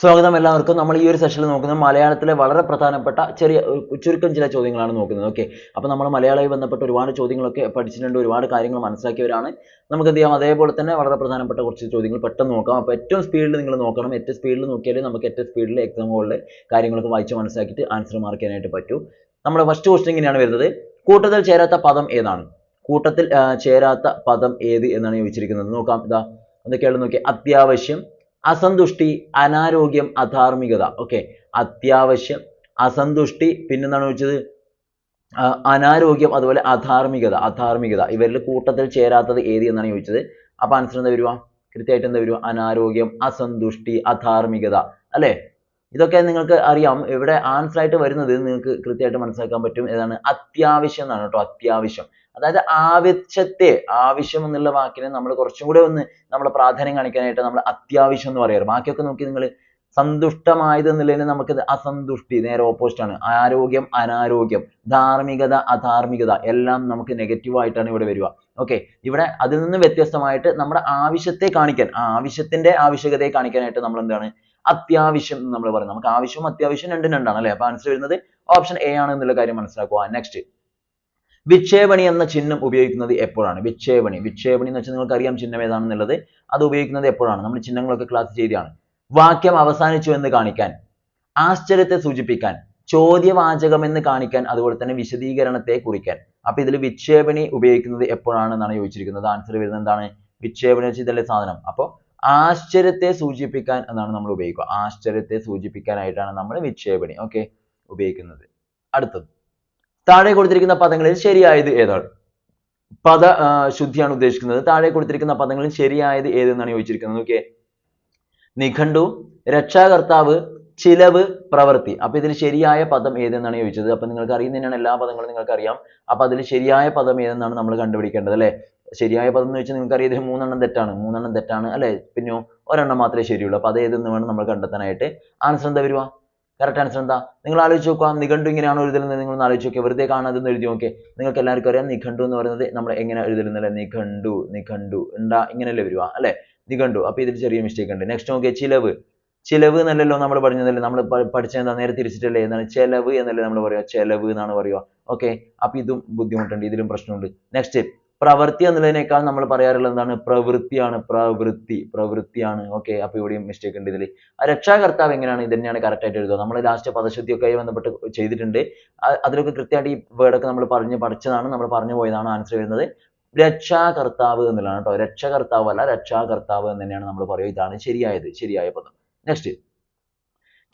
സ്വാഗതം എല്ലാവർക്കും. നമ്മൾ ഈ ഒരു സെഷനിൽ നോക്കുന്നത് മലയാളത്തിലെ വളരെ പ്രധാനപ്പെട്ട ചെറിയ ചുരുക്കം ചില ചോദ്യങ്ങളാണ് നോക്കുന്നത്. ഓക്കെ അപ്പോൾ നമ്മൾ മലയാളമായി ബന്ധപ്പെട്ട ഒരുപാട് ചോദ്യങ്ങളൊക്കെ പഠിച്ചിട്ടുണ്ട് ഒരുപാട് കാര്യങ്ങൾ മനസ്സിലാക്കിയവരാണ്. നമുക്ക് എന്ത് ചെയ്യാം? അതേപോലെ തന്നെ വളരെ പ്രധാനപ്പെട്ട കുറച്ച് ചോദ്യങ്ങൾ പെട്ടെന്ന് നോക്കാം. അപ്പോൾ ഏറ്റവും സ്പീഡിൽ നിങ്ങൾ നോക്കണം. ഏറ്റവും സ്പീഡിൽ നോക്കിയാൽ നമുക്ക് ഏറ്റവും സ്പീഡിൽ എക്സാം ഹോളിൽ കാര്യങ്ങളൊക്കെ വായിച്ച് മനസ്സിലാക്കിയിട്ട് ആൻസർ മാർക്ക് ചെയ്യാനായിട്ട് പറ്റൂ. നമ്മുടെ ഫസ്റ്റ് ക്വസ്റ്റൻ ഇങ്ങനെയാണ് വരുന്നത്. കൂട്ടത്തിൽ ചേരാത്ത പദം ഏതാണ്? കൂട്ടത്തിൽ ചേരാത്ത പദം ഏത് എന്നാണ് ചോദിച്ചിരിക്കുന്നത്. നോക്കാം. ഇതാ എന്തൊക്കെയാണ് നോക്കിയാൽ അത്യാവശ്യം അസന്തുഷ്ടി അനാരോഗ്യം അധാർമികത. ഓക്കെ അത്യാവശ്യം അസന്തുഷ്ടി പിന്നെന്താണ് ചോദിച്ചത്? അനാരോഗ്യം അതുപോലെ അധാർമികത അധാർമികത. ഇവരിൽ കൂട്ടത്തിൽ ചേരാത്തത് ഏത് എന്നാണ് ചോദിച്ചത്? അപ്പൊ ആൻസർ എന്താ വരുക? കൃത്യമായിട്ട് എന്താ വരുക? അനാരോഗ്യം അസന്തുഷ്ടി അധാർമികത. അല്ലേ? ഇതൊക്കെ നിങ്ങൾക്ക് അറിയാം. ഇവിടെ ആൻസർ ആയിട്ട് വരുന്നത് നിങ്ങൾക്ക് കൃത്യമായിട്ട് മനസ്സിലാക്കാൻ പറ്റും. ഏതാണ്? അത്യാവശ്യം എന്നാണ് കേട്ടോ അത്യാവശ്യം. അതായത് ആവശ്യത്തെ ആവശ്യം എന്നുള്ള വാക്കിനെ നമ്മൾ കുറച്ചും കൂടെ ഒന്ന് നമ്മൾ പ്രാധാന്യം കാണിക്കാനായിട്ട് നമ്മൾ അത്യാവശ്യം എന്ന് പറയാറ്. ബാക്കിയൊക്കെ നോക്കി നിങ്ങൾ സന്തുഷ്ടമായത് എന്നുള്ളതിന് നമുക്ക് അസന്തുഷ്ടി നേരെ ഓപ്പോസിറ്റ് ആണ്. ആരോഗ്യം അനാരോഗ്യം ധാർമ്മികത അധാർമികത എല്ലാം നമുക്ക് നെഗറ്റീവ് ആയിട്ടാണ് ഇവിടെ വരിക. ഓക്കെ ഇവിടെ അതിൽ നിന്ന് വ്യത്യസ്തമായിട്ട് നമ്മുടെ ആവശ്യത്തെ കാണിക്കാൻ ആവശ്യത്തിന്റെ ആവശ്യകതയെ കാണിക്കാനായിട്ട് നമ്മൾ എന്താണ്? അത്യാവശ്യം എന്ന് നമ്മൾ പറയും നമുക്ക് ആവശ്യവും അത്യാവശ്യം രണ്ടും രണ്ടാണ് അല്ലേ? അപ്പൊ ആൻസർ വരുന്നത് ഓപ്ഷൻ എ ആണ് എന്നുള്ള കാര്യം മനസ്സിലാക്കുക. നെക്സ്റ്റ് വിക്ഷേപണി എന്ന ചിഹ്നം ഉപയോഗിക്കുന്നത് എപ്പോഴാണ്? വിക്ഷേപണി. വിക്ഷേപണി എന്ന് വെച്ചാൽ നിങ്ങൾക്ക് അറിയാം ചിഹ്നം ഏതാണെന്നുള്ളത്. അത് ഉപയോഗിക്കുന്നത് എപ്പോഴാണ്? നമ്മൾ ചിഹ്നങ്ങളൊക്കെ ക്ലാസ് ചെയ്തതാണ്. വാക്യം അവസാനിച്ചു എന്ന് കാണിക്കാൻ ആശ്ചര്യത്തെ സൂചിപ്പിക്കാൻ ചോദ്യവാചകം എന്ന് കാണിക്കാൻ അതുപോലെ തന്നെ വിശദീകരണത്തെ കുറിക്കാൻ. അപ്പൊ ഇതിൽ വിക്ഷേപണി ഉപയോഗിക്കുന്നത് എപ്പോഴാണെന്നാണ് ചോദിച്ചിരിക്കുന്നത്. ആൻസർ വരുന്നത് എന്താണ്? വിക്ഷേപണി വെച്ച് ഇതല്ലേ സാധനം. അപ്പോൾ ആശ്ചര്യത്തെ സൂചിപ്പിക്കാൻ എന്നാണ് നമ്മൾ ഉപയോഗിക്കുക. ആശ്ചര്യത്തെ സൂചിപ്പിക്കാനായിട്ടാണ് നമ്മൾ വിക്ഷേപണി ഓക്കെ ഉപയോഗിക്കുന്നത്. അടുത്തത്. താഴെ കൊടുത്തിരിക്കുന്ന പദങ്ങളിൽ ശരിയായത് ഏതാണ്? പദ ശുദ്ധിയാണ് ഉദ്ദേശിക്കുന്നത്. താഴെ കൊടുത്തിരിക്കുന്ന പദങ്ങളിൽ ശരിയായത് ഏതെന്നാണ് ചോദിച്ചിരിക്കുന്നത്? നോക്കിയേ. നിഘണ്ടു രക്ഷാകർത്താവ് ചിലവ് പ്രവൃത്തി. അപ്പൊ ഇതിൽ ശരിയായ പദം ഏതെന്നാണ് ചോദിച്ചത്? അപ്പൊ നിങ്ങൾക്ക് അറിയുന്നതിനാണ് എല്ലാ പദങ്ങളും നിങ്ങൾക്ക് അറിയാം അപ്പൊ അതിൽ ശരിയായ പദം ഏതെന്നാണ് നമ്മൾ കണ്ടുപിടിക്കേണ്ടത് അല്ലെ? ശരിയായ പദം എന്ന് വെച്ചാൽ നിങ്ങൾക്ക് അറിയാം മൂന്നെണ്ണം തെറ്റാണ്. മൂന്നെണ്ണം തെറ്റാണ് അല്ലെ? പിന്നെയോ ഒരെണ്ണം മാത്രമേ ശരിയുള്ളൂ. അപ്പൊ അത് ഏതെന്ന് വേണം നമ്മൾ കണ്ടെത്താനായിട്ട്. ആൻസർ എന്താ വരുക? കറക്റ്റ് ആൻസർ എന്താ? നിങ്ങൾ ആലോചിച്ച് നോക്കുക നിഘണ്ടു ഇങ്ങനെയാണോ എഴുതുന്നത് നിങ്ങൾ ആലോചിച്ച് നോക്കിയ വെറുതെ കാണാതെ എഴുതി നോക്കിയേ നിങ്ങൾക്ക് എല്ലാവർക്കും അറിയാം നിഘണ്ടു എന്ന് പറയുന്നത് നമ്മൾ എങ്ങനെ എഴുതുന്നില്ല? നിഘണ്ടു നിഘണ്ടു. ഉണ്ടാ ഇങ്ങനെയല്ലേ വരുവാ അല്ലേ? നിഘണ്ടു. അപ്പൊ ഇതിൽ ചെറിയ മിസ്റ്റേക്ക് ഉണ്ട്. നെക്സ്റ്റ് നോക്കിയേ ചിലവ്. ചിലവ് എന്നല്ലല്ലോ നമ്മൾ പറഞ്ഞതല്ലേ? നമ്മൾ പഠിച്ചത് എന്താ? നേരെ തിരിച്ചിട്ടല്ലേ? എന്താണ്? ചെലവ് എന്നല്ലേ നമ്മൾ പറയുക. ചെലവ് എന്നാണ് പറയുക. ഓക്കെ അപ്പൊ ഇതും ബുദ്ധിമുട്ടുണ്ട് ഇതിലും പ്രശ്നമുണ്ട്. നെക്സ്റ്റ് പ്രവൃത്തി എന്നുള്ളതിനേക്കാൾ നമ്മൾ പറയാറുള്ളത് എന്താണ്? പ്രവൃത്തിയാണ് പ്രവൃത്തി പ്രവൃത്തിയാണ്. ഓക്കെ അപ്പൊ ഇവിടെയും മിസ്റ്റേക്ക് ഉണ്ട് ഇതിൽ രക്ഷാകർത്താവ് എങ്ങനെയാണ്? ഇത് തന്നെയാണ് കറക്റ്റ് ആയിട്ട് എഴുതുക. നമ്മൾ ലാസ്റ്റ് പദശുദ്ധിയൊക്കെ ആയി ബന്ധപ്പെട്ട് ചെയ്തിട്ടുണ്ട്. അതിലൊക്കെ കൃത്യമായിട്ട് ഈ വേർഡ് ഒക്കെ നമ്മൾ പറഞ്ഞു പഠിച്ചതാണ് നമ്മൾ പറഞ്ഞു പോയതാണ് ആൻസർ വരുന്നത്. രക്ഷാകർത്താവ് എന്നുള്ളതാണ് കേട്ടോ. രക്ഷകർത്താവ് അല്ല രക്ഷാകർത്താവ് എന്ന് തന്നെയാണ് നമ്മൾ പറയുക. ഇതാണ് ശരിയായത് ശരിയായ പദം. നെക്സ്റ്റ്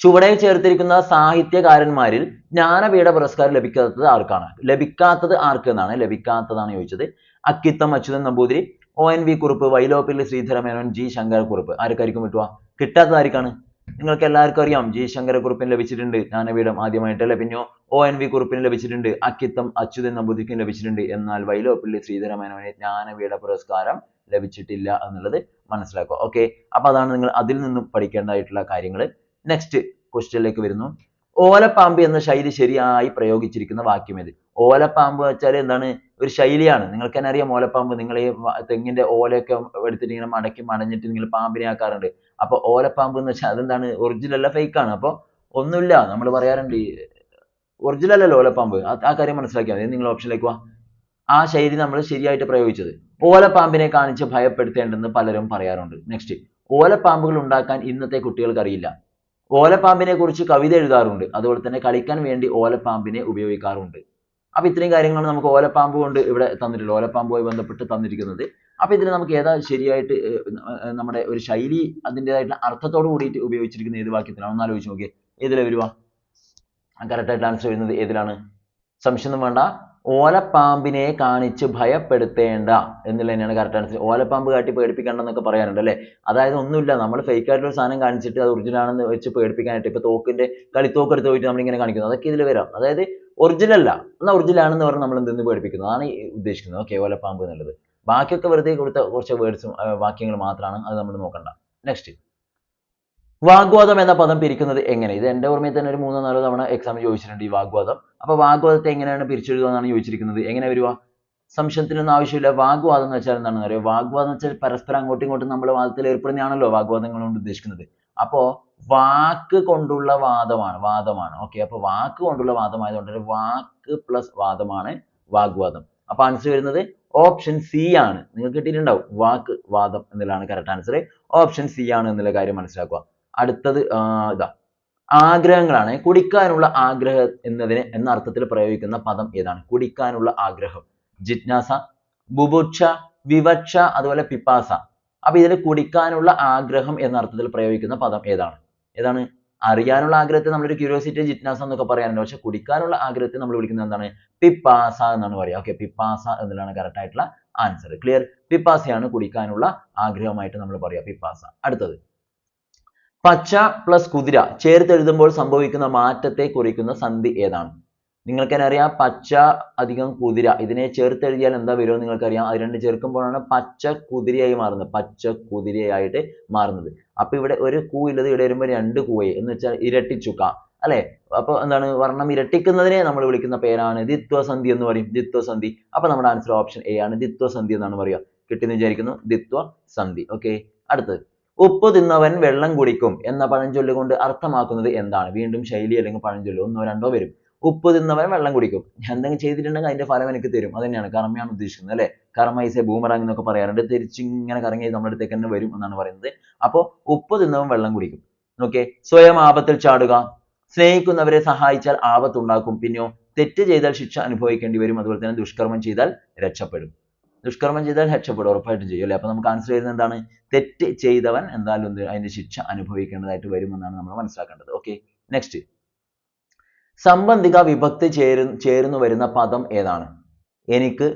ചുവടെ ചേർത്തിരിക്കുന്ന സാഹിത്യകാരന്മാരിൽ ജ്ഞാനപീഠ പുരസ്കാരം ലഭിക്കാത്തത് ആർക്കാണ്? ലഭിക്കാത്തത് ആർക്ക് എന്നാണ് ലഭിക്കാത്തതാണ് ചോദിച്ചത്. Akkitham Achuthan Namboothiri O N V Kurup Vyloppilli Sreedhara Menon G Sankara Kurup ആർക്കായിരിക്കും കിട്ടുക? കിട്ടാത്തത് ആർക്കാണ്? നിങ്ങൾക്ക് എല്ലാവർക്കും അറിയാം ജി ശങ്കരക്കുറുപ്പിന് ലഭിച്ചിട്ടുണ്ട്. ജ്ഞാനപീഠം ആദ്യമായിട്ട് അല്ലെ പിന്നെയോ ഒ എൻ വി കുറുപ്പിന് ലഭിച്ചിട്ടുണ്ട്. അക്കിത്തം അച്യുതൻ നമ്പൂതിരിക്കും ലഭിച്ചിട്ടുണ്ട്. എന്നാൽ വൈലോപ്പിള്ളി ശ്രീധരമേനോന് ജ്ഞാനപീഠ പുരസ്കാരം ലഭിച്ചിട്ടില്ല എന്നുള്ളത് മനസ്സിലാക്കുക. ഓക്കെ അപ്പൊ അതാണ് നിങ്ങൾ അതിൽ നിന്നും പഠിക്കേണ്ടതായിട്ടുള്ള കാര്യങ്ങൾ നെക്സ്റ്റ് ക്വസ്റ്റ്യനിലേക്ക് വരുന്നു. ഓലപ്പാമ്പ് എന്ന ശൈലി ശരിയായി പ്രയോഗിച്ചിരിക്കുന്ന വാക്യം ഏത്? ഓലപ്പാമ്പ് വെച്ചാൽ എന്താണ്? ഒരു ശൈലിയാണ്. നിങ്ങൾക്ക് തന്നെ അറിയാം ഓലപ്പാമ്പ്. നിങ്ങൾ ഈ തെങ്ങിന്റെ ഓലയൊക്കെ എടുത്തിട്ട് ഇങ്ങനെ മടക്കി മടഞ്ഞിട്ട് നിങ്ങൾ പാമ്പിനെ ആക്കാറുണ്ട്. അപ്പൊ ഓലപ്പാമ്പ് എന്ന് വെച്ചാൽ അതെന്താണ്? ഒറിജിനൽ അല്ല ഫേക്ക് ആണ്. അപ്പൊ ഒന്നുമില്ല. നമ്മൾ പറയാറുണ്ട് ഒറിജിനൽ അല്ലല്ലോ ഓലപ്പാമ്പ്. ആ കാര്യം മനസ്സിലാക്കിയാൽ മതി. നിങ്ങൾ ഓപ്ഷനിലേക്ക് വാ. ആ ശൈലി നമ്മൾ ശരിയായിട്ട് പ്രയോഗിച്ചത്. ഓലപ്പാമ്പിനെ കാണിച്ച് ഭയപ്പെടുത്തേണ്ടെന്ന് പലരും പറയാറുണ്ട്. നെക്സ്റ്റ് ഓലപ്പാമ്പുകൾ ഉണ്ടാക്കാൻ ഇന്നത്തെ കുട്ടികൾക്ക് അറിയില്ല. ഓലപ്പാമ്പിനെ കുറിച്ച് കവിത എഴുതാറുണ്ട്. അതുപോലെ തന്നെ കളിക്കാൻ വേണ്ടി ഓലപ്പാമ്പിനെ ഉപയോഗിക്കാറുണ്ട്. അപ്പൊ ഇത്രയും കാര്യങ്ങളാണ് നമുക്ക് ഓലപ്പാമ്പ് കൊണ്ട് ഇവിടെ തന്നിട്ടുള്ളത്. ഓലപ്പാമ്പുമായി ബന്ധപ്പെട്ട് തന്നിരിക്കുന്നത്. അപ്പൊ ഇതിൽ നമുക്ക് ഏതാ ശരിയായിട്ട് നമ്മുടെ ഒരു ശൈലി അതിന്റെതായിട്ടുള്ള അർത്ഥത്തോട് കൂടിയിട്ട് ഉപയോഗിച്ചിരിക്കുന്ന ഏത് വാക്യത്തിലാണ്? ഒന്ന് ആലോചിച്ച് നോക്കിയേ. ഏതിലെ വരുവാ കറക്റ്റായിട്ട് ആൻസർ വരുന്നത് ഏതിലാണ്? സംശയം വേണ്ട. ഓലപ്പാമ്പിനെ കാണിച്ച് ഭയപ്പെടുത്തേണ്ട എന്നുള്ള തന്നെയാണ് കറക്റ്റ് ആൻസർ ഓലപ്പാമ്പ് കാട്ടി പേടിപ്പിക്കണ്ട എന്നൊക്കെ പറയാറുണ്ട് അല്ലേ? അതായത് ഒന്നുമില്ല നമ്മൾ ഫേക്ക് ആയിട്ടുള്ള സാധനം കാണിച്ചിട്ട് അത് ഒറിജിനൽ ആണെന്ന് വെച്ച് പേടിപ്പിക്കാനായിട്ട് ഇപ്പൊ തോക്കിന്റെ കളിത്തോക്ക് എടുത്ത് പോയിട്ട് നമ്മൾ ഇങ്ങനെ കാണിക്കുന്നു. അതൊക്കെ ഇതിൽ വരാം. അതായത് ഒറിജിനൽ അല്ല. എന്നാൽ ഒറിജിനൽ ആണെന്ന് പറഞ്ഞ് നമ്മൾ എന്തെന്ന് പേടിപ്പിക്കുന്നു? അതാണ് ഉദ്ദേശിക്കുന്നത്. ഓക്കെ ഓലപ്പാമ്പ് എന്നുള്ളത്. ബാക്കിയൊക്കെ വെറുതെ കൊടുത്ത കുറച്ച് വേർഡ്സും വാക്യങ്ങൾ മാത്രമാണ് അത് നമ്മൾ നോക്കണ്ട. നെക്സ്റ്റ് വാഗ്വാദം എന്ന പദം പിരിക്കുന്നത് എങ്ങനെ? ഇത് എന്റെ ഓർമ്മയിൽ തന്നെ ഒരു മൂന്നോ നാലോ തവണ എക്സാമിൽ ചോദിച്ചിട്ടുണ്ട് ഈ വാഗ്വാദം. അപ്പൊ വാഗ്വാദത്തെ എങ്ങനെയാണ് പിരിച്ചെഴുതുക എന്നാണ് ചോദിച്ചിരിക്കുന്നത്. എങ്ങനെ വരുക? സംശയത്തിനൊന്നും ആവശ്യമില്ല. വാഗ്വാദം എന്ന് വെച്ചാൽ എന്താണെന്ന് അറിയാം? വാഗ്വാദം എന്ന് വെച്ചാൽ പരസ്പരം അങ്ങോട്ടും ഇങ്ങോട്ടും നമ്മൾ വാദത്തിൽ ഏർപ്പെടുന്നതാണല്ലോ വാഗ്വാദങ്ങൾ കൊണ്ട് ഉദ്ദേശിക്കുന്നത്. അപ്പോ വാക്ക് കൊണ്ടുള്ള വാദമാണ് വാദമാണ്. ഓക്കെ അപ്പൊ വാക്ക് കൊണ്ടുള്ള വാദമായതുകൊണ്ട് ഒരു വാക്ക് പ്ലസ് വാദമാണ് വാഗ്വാദം. അപ്പൊ ആൻസർ വരുന്നത് ഓപ്ഷൻ സി ആണ്. നിങ്ങൾക്ക് കിട്ടിയിട്ടുണ്ടാവും വാക്ക് വാദം എന്നുള്ളതാണ് കറക്റ്റ് ആൻസർ ഓപ്ഷൻ സി ആണ് എന്നുള്ള കാര്യം മനസ്സിലാക്കുക. അടുത്തത് ഇതാ. ആഗ്രഹങ്ങളാണ്. കുടിക്കാനുള്ള ആഗ്രഹം എന്നതിന് എന്ന അർത്ഥത്തിൽ പ്രയോഗിക്കുന്ന പദം ഏതാണ്? കുടിക്കാനുള്ള ആഗ്രഹം. ജിജ്ഞാസ ബുഭുക്ഷ വിവക്ഷ അതുപോലെ പിപ്പാസ. അപ്പൊ ഇതിൽ കുടിക്കാനുള്ള ആഗ്രഹം എന്ന അർത്ഥത്തിൽ പ്രയോഗിക്കുന്ന പദം ഏതാണ്? ഏതാണ്? അറിയാനുള്ള ആഗ്രഹത്തെ നമ്മളൊരു ക്യൂരിയോസിറ്റി ജിജ്ഞാസ എന്നൊക്കെ പറയാറുണ്ട്. പക്ഷെ കുടിക്കാനുള്ള ആഗ്രഹത്തെ നമ്മൾ വിളിക്കുന്നത് എന്താണ്? പിപ്പാസ എന്നാണ് പറയുക. ഓക്കെ പിപ്പാസ എന്നുള്ളതാണ് കറക്റ്റ് ആയിട്ടുള്ള ആൻസർ ക്ലിയർ പിപ്പാസയാണ് കുടിക്കാനുള്ള ആഗ്രഹമായിട്ട് നമ്മൾ പറയുക. പിപ്പാസ. അടുത്തത്. പച്ച പ്ലസ് കുതിര. ചേർത്തെഴുതുമ്പോൾ സംഭവിക്കുന്ന മാറ്റത്തെ കുറിക്കുന്ന സന്ധി ഏതാണ്? നിങ്ങൾക്ക് അറിയാം പച്ച അധികം കുതിര. ഇതിനെ ചേർത്തെഴുതിയാൽ എന്താ വരുമോ നിങ്ങൾക്കറിയാം. അത് രണ്ട് ചേർക്കുമ്പോഴാണ് പച്ച കുതിരയായി മാറുന്നത്. പച്ച കുതിരയായിട്ട് മാറുന്നത്. അപ്പൊ ഇവിടെ ഒരു കൂ ഉള്ളത് ഇവിടെ വരുമ്പോൾ രണ്ട് കൂവയെ. എന്ന് വെച്ചാൽ ഇരട്ടിച്ചുക്ക. അല്ലെ? അപ്പൊ എന്താണ്? വർണം ഇരട്ടിക്കുന്നതിനെ നമ്മൾ വിളിക്കുന്ന പേരാണ് ദിത്വസന്ധി എന്ന് പറയും. ദിത്വസന്ധി അപ്പൊ നമ്മുടെ ആൻസർ ഓപ്ഷൻ എ ആണ് ദിത്വസന്ധി എന്നാണ് പറയുക. കിട്ടിയെന്ന് വിചാരിക്കുന്നു? ദിത്വസന്ധി ഓക്കെ അടുത്തത്. ഉപ്പ് തിന്നവൻ വെള്ളം കുടിക്കും എന്ന പഴഞ്ചൊല്ല് കൊണ്ട് അർത്ഥമാക്കുന്നത് എന്താണ്? വീണ്ടും ശൈലി അല്ലെങ്കിൽ പഴഞ്ചൊല്ല് ഒന്നോ രണ്ടോ വരും. ഉപ്പ് തിന്നവൻ വെള്ളം കുടിക്കും. ഞാൻ എന്തെങ്കിലും ചെയ്തിട്ടുണ്ടെങ്കിൽ അതിന്റെ ഫലം എനിക്ക് തരും. അത് തന്നെയാണ് കർമ്മയാണ് ഉദ്ദേശിക്കുന്നത് അല്ലേ? കർമ്മ ഈസ് എ ബൂമറാങ് എന്നൊക്കെ പറയാറുണ്ട്. തിരിച്ചിങ്ങനെ കറങ്ങി നമ്മുടെ അടുത്തേക്ക് തന്നെ വരും എന്നാണ് പറയുന്നത്. അപ്പോൾ ഉപ്പ് തിന്നവൻ വെള്ളം കുടിക്കും. ഓക്കെ സ്വയം ആപത്തിൽ ചാടുക. സ്നേഹിക്കുന്നവരെ സഹായിച്ചാൽ ആപത്തുണ്ടാക്കും. പിന്നെയോ തെറ്റ് ചെയ്താൽ ശിക്ഷ അനുഭവിക്കേണ്ടി വരും. അതുപോലെ തന്നെ ദുഷ്കർമ്മം ചെയ്താൽ രക്ഷപ്പെടും. ദുഷ്കർമ്മം ചെയ്താൽ രക്ഷപ്പെടും ഉറപ്പായിട്ടും ചെയ്യും അല്ലേ? അപ്പൊ നമുക്ക് ആൻസർ വരുന്നത് എന്താണ്? തെറ്റ് ചെയ്തവൻ എന്തായാലും എന്ത് അതിന്റെ ശിക്ഷ അനുഭവിക്കേണ്ടതായിട്ട് വരുമെന്നാണ് നമ്മൾ മനസ്സിലാക്കേണ്ടത്. ഓക്കെ നെക്സ്റ്റ് സംബന്ധിക വിഭക്തി ചേരു ചേരുന്നു വരുന്ന പദം ഏതാണ്? എനിക്ക്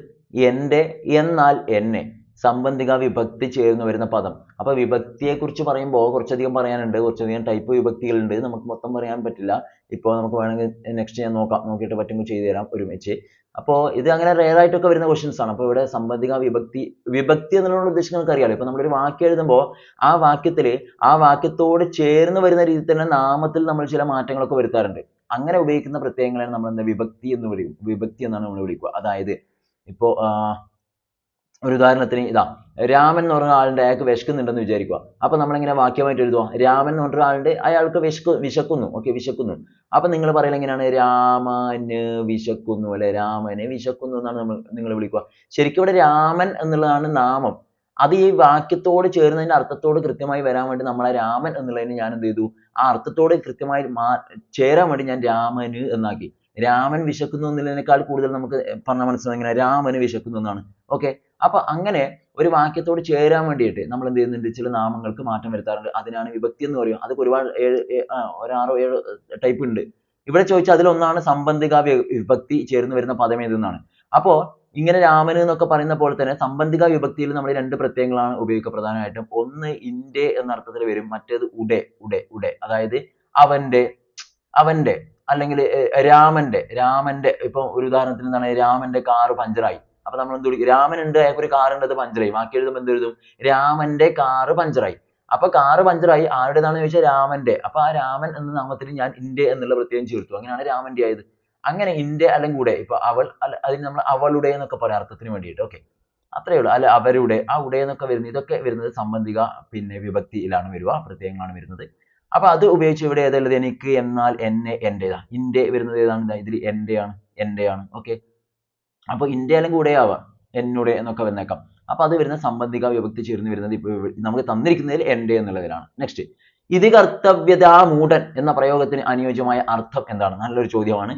എന്റെ എന്നാൽ എന്നെ സംബന്ധിക വിഭക്തി ചേരുന്നു വരുന്ന പദം. അപ്പൊ വിഭക്തിയെ കുറിച്ച് പറയുമ്പോൾ കുറച്ചധികം പറയാനുണ്ട് കുറച്ചധികം ടൈപ്പ് വിഭക്തികളുണ്ട്. നമുക്ക് മൊത്തം പറയാൻ പറ്റില്ല. ഇപ്പോൾ നമുക്ക് വേണമെങ്കിൽ നെക്സ്റ്റ് ഞാൻ നോക്കാം. നോക്കിയിട്ട് പറ്റുമെങ്കിൽ ചെയ്തു തരാം ഒരുമിച്ച്. അപ്പോൾ ഇത് അങ്ങനെ rare ആയിട്ടൊക്കെ വരുന്ന questions ആണ്. അപ്പോൾ ഇവിടെ സംബന്ധിക വിഭക്തി വിഭക്തി എന്നുള്ളത് ഉദ്ദേശിക്കുന്നത് നിങ്ങൾക്ക് അറിയാലോ ഇപ്പൊ നമ്മളൊരു വാക്യം എഴുതുമ്പോൾ ആ വാക്യത്തിൽ ആ വാക്യത്തോട് ചേർന്ന് വരുന്ന രീതിയിൽ തന്നെ നാമത്തിൽ നമ്മൾ ചില മാറ്റങ്ങളൊക്കെ വരുത്താറുണ്ട്. അങ്ങനെ ഉപയോഗിക്കുന്ന പ്രത്യയങ്ങളെ നമ്മൾ എന്താ വിഭക്തി എന്ന് വിളിക്കും വിഭക്തി എന്നാണ് നമ്മൾ വിളിക്കുക. അതായത് ഇപ്പോ ഒരു ഉദാഹരണത്തിന് ഇതാ രാമൻ എന്ന് പറഞ്ഞ ആളുടെ അയാൾക്ക് വിശക്കുന്നുണ്ടെന്ന് വിചാരിക്കുക. അപ്പൊ നമ്മളിങ്ങനെ വാക്യമായിട്ട് എഴുതുക. രാമൻ എന്ന് പറഞ്ഞ ആളുടെ അയാൾക്ക് വിശക്കു വിശക്കുന്നു. ഓക്കെ വിശക്കുന്നു. അപ്പൊ നിങ്ങൾ പറയൽ എങ്ങനെയാണ്? രാമന് വിശക്കുന്നു അല്ലെ? രാമന് വിശക്കുന്നു എന്നാണ് നമ്മൾ നിങ്ങൾ വിളിക്കുക. ശരിക്കും ഇവിടെ രാമൻ എന്നുള്ളതാണ് നാമം. അത് ഈ വാക്യത്തോട് ചേരുന്നതിന്റെ അർത്ഥത്തോട് കൃത്യമായി വരാൻ വേണ്ടി നമ്മൾ ആ രാമൻ എന്നുള്ളതിന് ഞാൻ എന്ത് ചെയ്തു? ആ അർത്ഥത്തോട് കൃത്യമായി മാ ചേരാൻ വേണ്ടി ഞാൻ രാമന് എന്നാക്കി. രാമൻ വിശക്കുന്നു എന്നുള്ളതിനേക്കാൾ കൂടുതൽ നമുക്ക് പറഞ്ഞാൽ മനസ്സിലാവും എങ്ങനെ രാമന് വിശക്കുന്നു എന്നാണ്. ഓക്കെ അപ്പൊ അങ്ങനെ ഒരു വാക്യത്തോട് ചേരാൻ വേണ്ടിയിട്ട് നമ്മൾ എന്ത് ചെയ്യുന്നുണ്ട്? ചില നാമങ്ങൾക്ക് മാറ്റം വരുത്താറുണ്ട്. അതിനാണ് വിഭക്തി എന്ന് പറയും അതൊക്കെ ഒരുപാട് ഏഴ് ഒരാറോ ഏഴ് ടൈപ്പ് ഉണ്ട്. ഇവിടെ ചോദിച്ചാൽ അതിലൊന്നാണ് സംബന്ധിക വിഭക്തി ചേർന്ന് വരുന്ന പദം ഏതെന്നാണ്. അപ്പോ ഇങ്ങനെ രാമൻ എന്നൊക്കെ പറയുന്ന പോലെ തന്നെ സംബന്ധിക വിഭക്തിയിൽ നമ്മൾ രണ്ട് പ്രത്യയങ്ങളാണ് ഉപയോഗിക്കുക പ്രധാനമായിട്ടും ഒന്ന് ഇന്റെ എന്ന അർത്ഥത്തിൽ വരും മറ്റേത് ഉടെ ഉടെ ഉടെ. അതായത് അവന്റെ അവന്റെ അല്ലെങ്കിൽ രാമന്റെ രാമന്റെ ഇപ്പൊ ഒരു ഉദാഹരണത്തിന് എന്താണ് രാമന്റെ കാറ് പഞ്ചറായി. അപ്പൊ നമ്മൾ എന്ത് വിളിക്കും? രാമൻ ഉണ്ട് അയാൾക്ക് ഒരു കാർ ഉണ്ട് അത് പഞ്ചറായി. ബാക്കി എഴുതുമ്പോൾ എന്ത് എഴുതും? രാമന്റെ കാറ് പഞ്ചറായി. അപ്പൊ കാറ് പഞ്ചറായി. ആരുടേതാണെന്ന് ചോദിച്ചാൽ രാമന്റെ അപ്പൊ ആ രാമൻ എന്ന നാമത്തിൽ ഞാൻ ഇന്റെ എന്നുള്ള പ്രത്യയം ചേർത്തു. അങ്ങനെയാണ് രാമന്റെ ആയത്. അങ്ങനെ ഇന്റെ അല്ലെങ്കിൽ ഉടെ ഇപ്പൊ അവൾ അതിന് നമ്മൾ അവളുടെ എന്നൊക്കെ പറയാം അർത്ഥത്തിന് വേണ്ടിയിട്ട് ഓക്കെ അത്രേ ഉള്ളൂ. അല്ല അവരുടെ ആ ഉടെ എന്നൊക്കെ വരുന്നത് ഇതൊക്കെ വരുന്നത് സംബന്ധിക പിന്നെ വിഭക്തിയിലാണ് വരിക പ്രത്യയങ്ങളാണ് വരുന്നത്. അപ്പൊ അത് ഉപയോഗിച്ച് ഇവിടെ ഏതുള്ളത്? എനിക്ക് എന്നാൽ എന്നെ എന്റേതാ. ഇന്റെ വരുന്നത് ഏതാണ്? ഇതിൽ എന്റെയാണ് എന്റെയാണ് ഓക്കെ അപ്പൊ ഇന്റെ അല്ലെങ്കിൽ കൂടെ ആവാം എന്നുടെ എന്നൊക്കെ വന്നേക്കാം. അപ്പൊ അത് വരുന്ന സംബന്ധിക വിഭക്തി ചേർന്ന് വരുന്നത് ഇപ്പൊ നമുക്ക് തന്നിരിക്കുന്നതിൽ എന്റെ എന്നുള്ളതിലാണ്. നെക്സ്റ്റ് ഇത് കർത്തവ്യതാ മൂടൻ എന്ന പ്രയോഗത്തിന് അനുയോജ്യമായ അർത്ഥം എന്താണ്? നല്ലൊരു ചോദ്യമാണ്.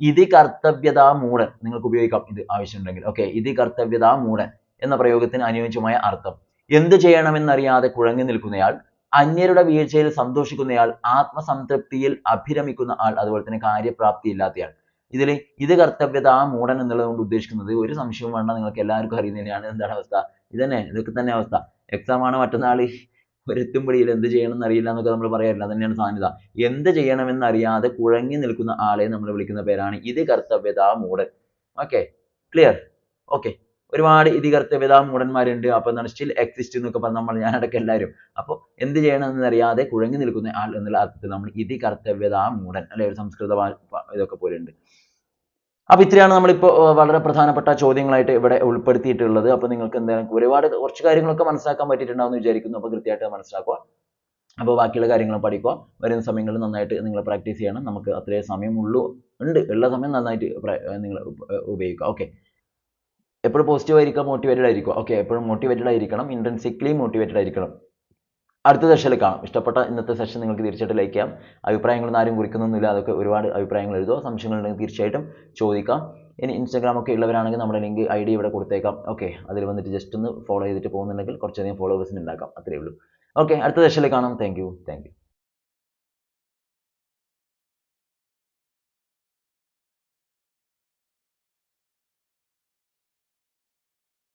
ഇത് കർത്തവ്യതാ മൂഢൻ നിങ്ങൾക്ക് ഉപയോഗിക്കാം ഇത് ആവശ്യമുണ്ടെങ്കിൽ. ഓക്കെ ഇതി കർത്തവ്യതാ മൂഢൻ എന്ന പ്രയോഗത്തിന് അനുയോജ്യമായ അർത്ഥം. എന്ത് ചെയ്യണമെന്നറിയാതെ കുഴങ്ങി നിൽക്കുന്നയാൾ അന്യരുടെ വീഴ്ചയിൽ സന്തോഷിക്കുന്നയാൾ ആത്മസംതൃപ്തിയിൽ അഭിരമിക്കുന്ന ആൾ അതുപോലെ തന്നെ കാര്യപ്രാപ്തി ഇല്ലാത്തയാൾ. ഇതിൽ ഇത് കർത്തവ്യത ആ മൂടൻ എന്നുള്ളത് കൊണ്ട് ഉദ്ദേശിക്കുന്നത് ഒരു സംശയവും വേണ്ട നിങ്ങൾക്ക് എല്ലാവർക്കും അറിയുന്നതിനാണ് എന്താണ് അവസ്ഥ? ഇതന്നെ ഇതൊക്കെ തന്നെ അവസ്ഥ. എക്സാം ആണ് മറ്റന്നാൾ ഒരെത്തും പിടിയിൽ എന്ത് ചെയ്യണം എന്നറിയില്ല എന്നൊക്കെ നമ്മൾ പറയാറില്ല. അതന്നെയാണ് സാധ്യത എന്ത് ചെയ്യണമെന്ന് അറിയാതെ കുഴങ്ങി നിൽക്കുന്ന ആളെ നമ്മൾ വിളിക്കുന്ന പേരാണ് ഇത് കർത്തവ്യത മൂഢൻ ഓക്കെ ക്ലിയർ ഓക്കെ ഒരുപാട് ഇതി കർത്തവ്യത മൂഢന്മാരുണ്ട് അപ്പൊ എന്താണ്? സ്റ്റിൽ എക്സിസ്റ്റ് എന്നൊക്കെ പറഞ്ഞ് നമ്മൾ ഞാനടക്കം എല്ലാവരും. അപ്പൊ എന്ത് ചെയ്യണമെന്ന് അറിയാതെ കുഴങ്ങി നിൽക്കുന്ന ആൾ എന്നുള്ള അർത്ഥത്തിൽ നമ്മൾ ഇതി കർത്തവ്യത മൂഢൻ അല്ലെ? ഒരു സംസ്കൃത വാ- ഇതൊക്കെ പോലെ ഉണ്ട് അപ്പൊ ഇത്രയാണ് നമ്മളിപ്പോ ഏർ വളരെ പ്രധാനപ്പെട്ട ചോദ്യങ്ങളായിട്ട് ഇവിടെ ഉൾപ്പെടുത്തിയിട്ടുള്ളത്. അപ്പോൾ നിങ്ങൾക്ക് എന്തായാലും ഒരുപാട് കുറച്ച് കാര്യങ്ങളൊക്കെ മനസ്സിലാക്കാൻ പറ്റിയിട്ടുണ്ടാവും എന്ന് വിചാരിക്കുന്നു. അപ്പോൾ കൃത്യമായിട്ട് മനസ്സിലാക്കുക. അപ്പോൾ ബാക്കിയുള്ള കാര്യങ്ങൾ പഠിക്കുക. വരുന്ന സമയങ്ങളിൽ നന്നായിട്ട് നിങ്ങൾ പ്രാക്ടീസ് ചെയ്യണം. നമുക്ക് അത്രേ സമയമുള്ളൂ. ഉണ്ട്. ഉള്ള സമയം നന്നായിട്ട് നിങ്ങൾ ഉപയോഗിക്കുക. ഓക്കെ. എപ്പോഴും പോസിറ്റീവ് ആയിരിക്കുക മോട്ടിവേറ്റഡ് ആയിരിക്കുക. ഓക്കെ. എപ്പോഴും മോട്ടിവേറ്റഡ് ആയിരിക്കണം. ഇൻട്രൻസിക്കലി മോട്ടിവേറ്റഡ് ആയിരിക്കണം. അടുത്ത സെഷനിൽ കാണാം. ഇഷ്ടപ്പെട്ട ഇന്നത്തെ സെഷൻ നിങ്ങൾക്ക് തീർച്ചയായിട്ടും ലൈക്ക് ചെയ്യാം. അഭിപ്രായങ്ങളൊന്നും ആരും കുറിക്കുന്നൊന്നുമില്ല. അതൊക്കെ ഒരുപാട് അഭിപ്രായങ്ങൾ എഴുതുക. സംശയങ്ങളുണ്ടെങ്കിൽ തീർച്ചയായിട്ടും ചോദിക്കാം. ഇനി ഇൻസ്റ്റാഗ്രാം ഒക്കെ ഉള്ളവരാണെങ്കിൽ നമ്മുടെ ലിങ്ക് ഐ ഡി ഇവിടെ കൊടുത്തേക്കാം. ഓക്കെ അതിൽ വന്നിട്ട് ജസ്റ്റ് ഒന്ന് ഫോളോ ചെയ്തിട്ട് പോകുന്നുണ്ടെങ്കിൽ കുറച്ചധികം ഫോളോവേഴ്സിന് ഉണ്ടാക്കാം. അത്രയേ ഉള്ളൂ. ഓക്കെ അടുത്ത സെഷനിൽ കാണാം. Thank you thank you